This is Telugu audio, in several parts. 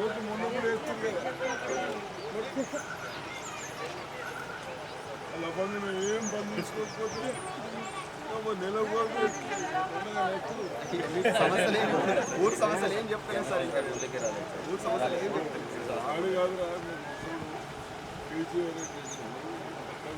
ఓటు మొన్న కూడా వేస్తుంది కదా అలా పని మేము ఏం పని తీసుకోకపోతే నెల కూడా సమస్యలు ఏం ఊరు సమస్యలు ఏం చెప్తలేదు సార్ ఇంకా ఊరు సమస్యలు ఏం చెప్తలేదు ఆడు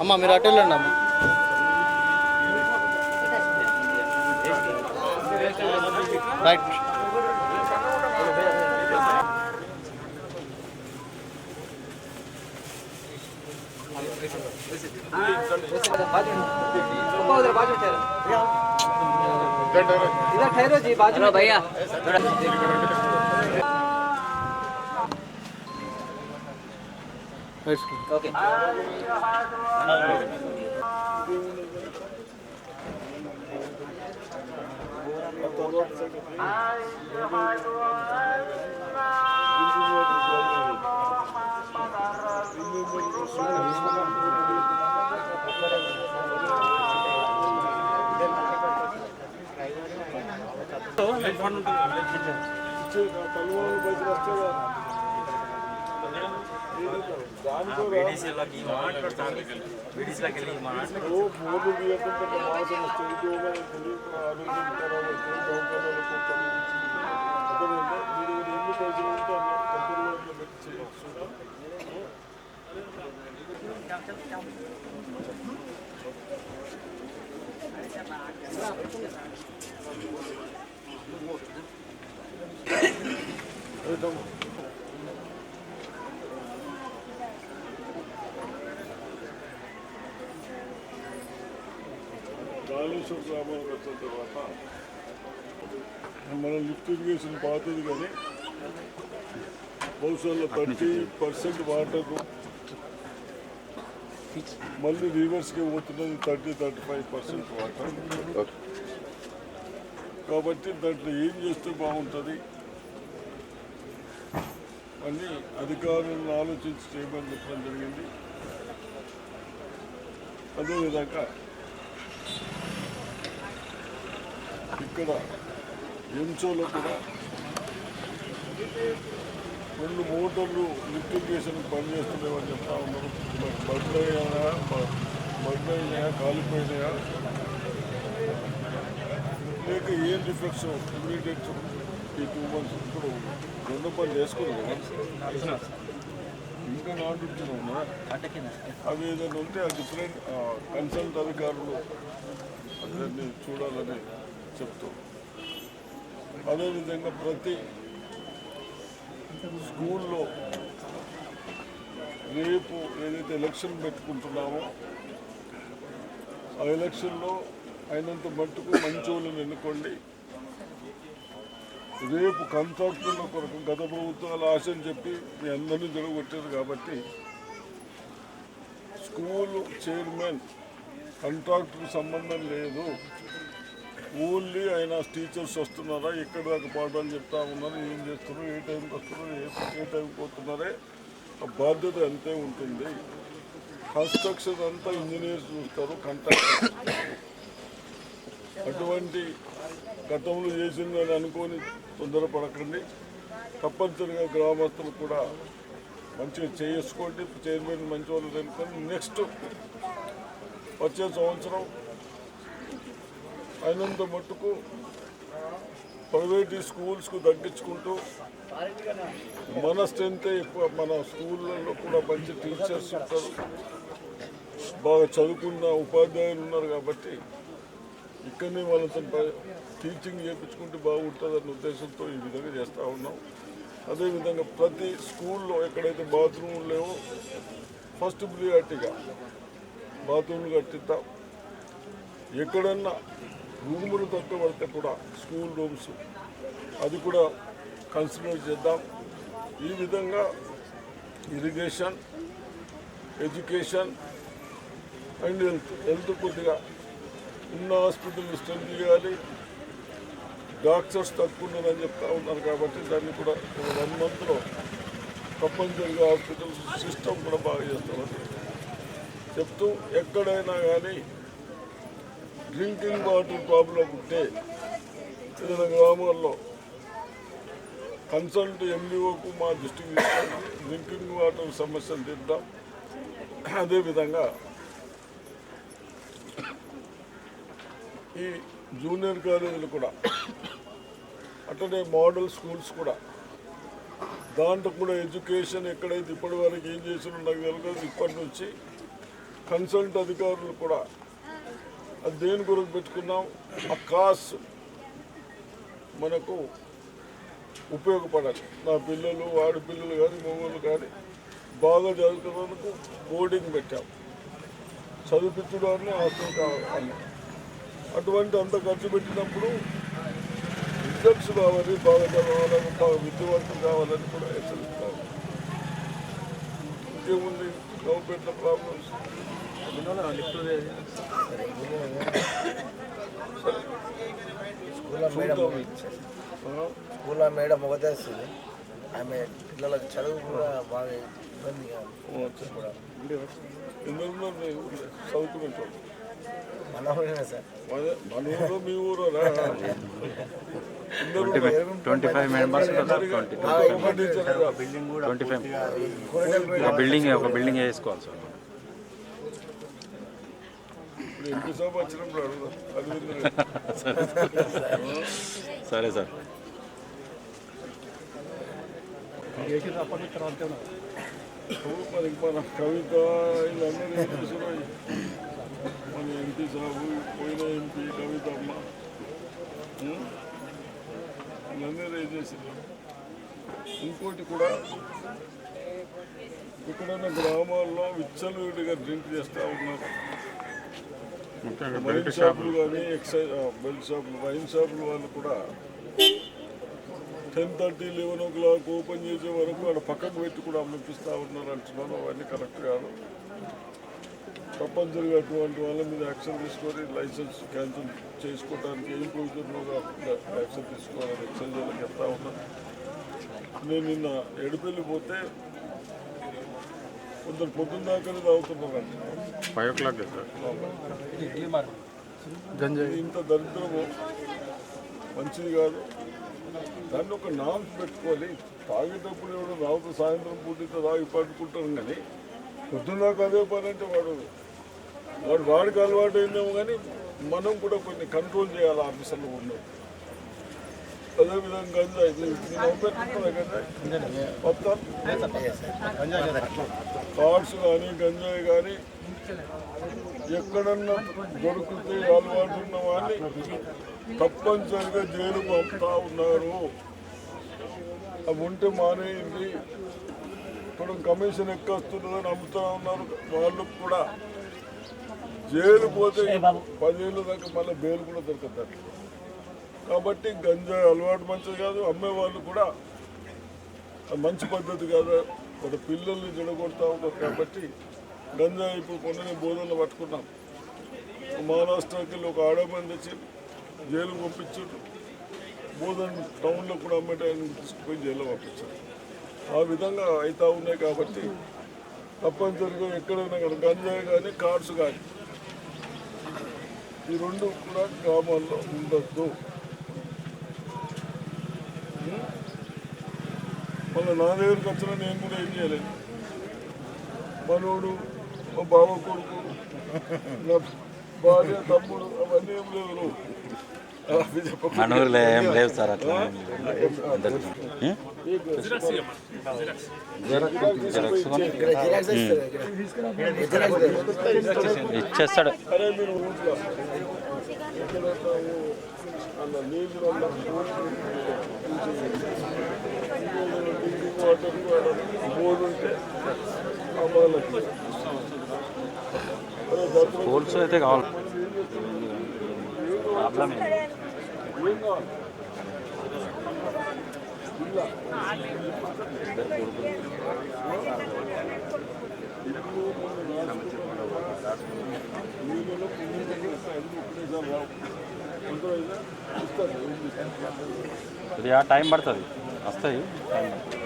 అమ్మ మీరు అటు వెళ్ళండి అమ్మ రైట్ इधर ठहरो जी बाजू में भैया ओके తల్లివాళ్ళు బయటకు వస్తారా ఓ మూడు తీయకుండా మాసం వస్తాయి ఉద్యోగాలు కాళేశ్వర గ్రామానికి వచ్చిన తర్వాత మన లిఫ్ట్ ఇరిగేషన్ పాతది కానీ బహుశా థర్టీ పర్సెంట్ వాటర్ మళ్ళీ రివర్స్కి పోతున్నది thirty thirty five percent water. కాబట్టి దాంట్లో ఏం చేస్తే బాగుంటుంది? అని అధికారులను ఆలోచించి చేయమని చెప్పడం జరిగింది. అదేవిధంగా ఇక్కడ ఎంచోలో కూడా రెండు మోటార్లు లిఫ్ట్ పని పనిచేస్తున్నాయని చెప్తా ఉన్నారు. మరి బండ్ అయినా బండ్ అయినాయా కాలిపోయినాయా? లేక ఏం రిఫ్లెక్స్ ఇమీడియట్ ఈ టూ మంత్స్ ఇప్పుడు రెండు పని చేసుకున్నాం కదా? ఇంకా నాన్ అవి ఏదైనా ఉంటే ఆ డిఫరెంట్ కన్సల్ట్ అధికారులు అందరినీ చూడాలని చెప్తూ. అదేవిధంగా ప్రతి స్కూల్లో రేపు ఏదైతే ఎలక్షన్ పెట్టుకుంటున్నామో ఆ ఎలక్షన్లో అయినంత మట్టుకు మంచి వాళ్ళని ఎన్నుకోండి. రేపు కాంట్రాక్టుల కొరకు గత ప్రభుత్వాలు ఆశని చెప్పి మీ అందరినీ జరగొట్టారు కాబట్టి స్కూల్ చైర్మన్ కాంట్రాక్టుకు సంబంధం లేదు. ఓన్లీ ఆయన టీచర్స్ వస్తున్నారా? ఎక్కడి దాకా పాఠాలు చెప్తా ఉన్నారు? ఏం చేస్తున్నారు? ఏ టైంకి వస్తున్నారు? ఏ ఏ టైంకి పోతున్నారే? ఆ బాధ్యత అంతే ఉంటుంది. కన్స్ట్రక్షన్ అంతా ఇంజనీర్స్ చూస్తారు కంట్రాక్టర్ అటువంటి గతంలో చేసిందని అనుకొని తొందరపడకండి. తప్పనిసరిగా గ్రామస్తులు కూడా మంచిగా చేసుకోండి. చైర్మన్ మంచి వాళ్ళు నెక్స్ట్ వచ్చే సంవత్సరం అయినంత మట్టుకు ప్రైవేట్ స్కూల్స్కు తగ్గించుకుంటూ మన స్ట్రెంతే ఎక్కువ మన స్కూళ్ళల్లో కూడా మంచి టీచర్స్ ఉంటారు. బాగా చదువుకున్న ఉపాధ్యాయులు ఉన్నారు కాబట్టి ఇక్కడనే వాళ్ళతో టీచింగ్ చేయించుకుంటే బాగుంటుందన్న ఉద్దేశంతో ఈ విధంగా చేస్తూ ఉన్నాం. అదేవిధంగా ప్రతి స్కూల్లో ఎక్కడైతే బాత్రూమ్లు లేవో ఫస్ట్ ప్రియారిటీగా బాత్రూమ్లు కట్టిద్దాం. ఎక్కడన్నా రూములు తక్కువ కూడా స్కూల్ రూమ్స్. అది కూడా కన్సిడర్ చేద్దాం. ఈ విధంగా irrigation education and health health కొద్దిగా ఉన్న హాస్పిటల్ స్ట్రెంత్ చేయాలి. డాక్టర్స్ తక్కువ ఉన్నారని చెప్తా ఉన్నారు కాబట్టి దాన్ని కూడా ఒక వన్ మంత్లో తప్పనిసరిగా హాస్పిటల్ సిస్టమ్ కూడా బాగా చేస్తామని చెప్తూ ఎక్కడైనా కానీ డ్రింకింగ్ వాటర్ ప్రాబ్లం ఉంటే వివిధ గ్రామాల్లో కన్సల్ట్ ఎంబీఓకు మా దృష్టికి డ్రింకింగ్ వాటర్ సమస్యలు తీద్దాం. అదేవిధంగా ఈ జూనియర్ కాలేజీలు కూడా అట్లనే మోడల్ స్కూల్స్ కూడా దాంట్లో కూడా ఎడ్యుకేషన్ ఎక్కడైతే ఇప్పటి వరకు ఏం చేసినా నాకు తెలియదు. ఇప్పటి నుంచి కన్సల్ట్ అధికారులు కూడా అది దేని గురించి పెట్టుకున్నాం? ఆ కాస్ మనకు ఉపయోగపడాలి. నా పిల్లలు వాడి పిల్లలు కానీ మగవాళ్ళు కానీ బాగా చదువుకున్నందుకు బోర్డింగ్ పెట్టాం. చదివించడాన్ని హాస్టల్ కావాలి అటువంటి అంత ఖర్చు పెట్టినప్పుడు రిజల్ట్స్ కావాలి బాగా చదవాలని బాగా విద్యావంతులు కావాలని కూడా హెచ్చరిస్తాను ఇంకేముంది? గవర్నమెంట్ ప్రాబ్లమ్స్ స్కూల్లో మేడం ఒకటే వస్తుంది. ఆమె పిల్లలకు చదువు కూడా బాగా ఎందుకు చదువుకునేటోళ్ళు మన ఊరినే సార్? మన ఊరు మీ ఊరు twenty five members twenty five ఒక బిల్డింగ్ ఒక బిల్డింగ్ వేసుకోవాలి సార్ ఇప్పుడు ఎంతసేపు వచ్చినప్పుడు అడుగుదాం. అది సరే సార్. మనకి మన కవిత వీళ్ళందరూ ఏం చేస్తున్నారు మన ఎంపీ సాబు పోయిన ఎంపీ కవిత అమ్మ. ఉం? వీళ్ళందరూ చేసిండ్రు. ఇంకోటి కూడా ఇక్కడున్న గ్రామాల్లో విచ్చలవిడిగా డ్రింక్ చేస్తూ ఉన్నారు. వైన్ షాపులు. కానీ ఎక్సైజ్ బెల్ట్ షాపులు వైన్ షాపులు వాళ్ళు కూడా ten thirty eleven o'clock open చేసే వరకు అక్కడ పక్కకు పెట్టి కూడా అమ్మిపిస్తూ ఉన్నారు అంటున్నాను. అవన్నీ కరెక్ట్ కాదు. తప్పనిసరిగా అటువంటి వాళ్ళ మీద యాక్షన్ తీసుకొని లైసెన్స్ క్యాన్సిల్ చేసుకోవడానికి ఏం ప్రొవిజన్లో కాకుండా యాక్షన్ తీసుకోవాలని ఎక్సైజ్ వాళ్ళకి చెప్తా ఉన్నాను నేను నిన్న ఎడిపెళ్ళి పోతే కొందరు పొద్దున్న దాకానే తాగుతున్నారంట. ఫైవ్ ఓ క్లాక్ ఇంత దరిద్రము. మంచిది కాదు. దాన్ని ఒక నామ్స్ పెట్టుకొని తాగేటప్పుడు ఎవడో తాగుతూ సాయంత్రం పూటితో తాగి పట్టుకుంటారు కానీ పొద్దున్న దాకా అదే పని అంటే వాడు వాడు వాడికి అలవాటు అయిందేమో కానీ మనం కూడా కొన్ని కంట్రోల్ చేయాలి ఆఫీసర్లు ఉండవు అదేవిధంగా గంజాయి ఇది మొత్తం కార్డ్స్ కానీ గంజాయి కానీ ఎక్కడన్నా దొరికితే అలవాటు ఉన్న వాళ్ళని తప్పనిసరిగా జైలు పంపుతా ఉన్నారు. అవి ఉంటే మానేయండి. ఇప్పుడు కమిషన్ ఎక్కొస్తుందని నమ్ముతా అమ్ముతా ఉన్నారు. వాళ్ళు కూడా జైలు పోతే పదివేలు దాకా మళ్ళీ బెయిల్ కూడా దొరుకుతారు కాబట్టి గంజాయి అలవాటు మంచిది కాదు. అమ్మే వాళ్ళు కూడా మంచి పద్ధతి కాదు. మన పిల్లల్ని జడగొడతా ఉన్నారు కాబట్టి గంజాయి ఇప్పుడు కొన్ననే బోధనలు పట్టుకున్నాం. మహారాష్ట్రకి ఒక ఆడమని తెచ్చి జైలు పంపించారు. బోధన టౌన్లో కూడా అమ్మేటాన్ని తీసుకుపోయి జైల్లో పంపించారు. ఆ విధంగా అవుతా ఉన్నాయి కాబట్టి తప్పనిసరిగా ఎక్కడైనా కానీ గంజాయి కానీ కార్డ్స్ కానీ ఈ రెండు కూడా గ్రామాల్లో ఉండద్దు. మళ్ళీ నా దగ్గరికి వచ్చిన నేను కూడా ఏం చేయలేను మనోడు మా బావ కొడుకు నా భార్య తమ్ముడు అవన్నీ ఏం లేవు. మన ఊర్లో ఏం లేవు సార్ అట్లా. ఇచ్చేస్తాడు. స్కూల్స్ అయితే కావాలి. ప్రాబ్లం ఏంటి? కొద్దిగా టైం పడుతుంది. వస్తాయి. టైం పడుతుంది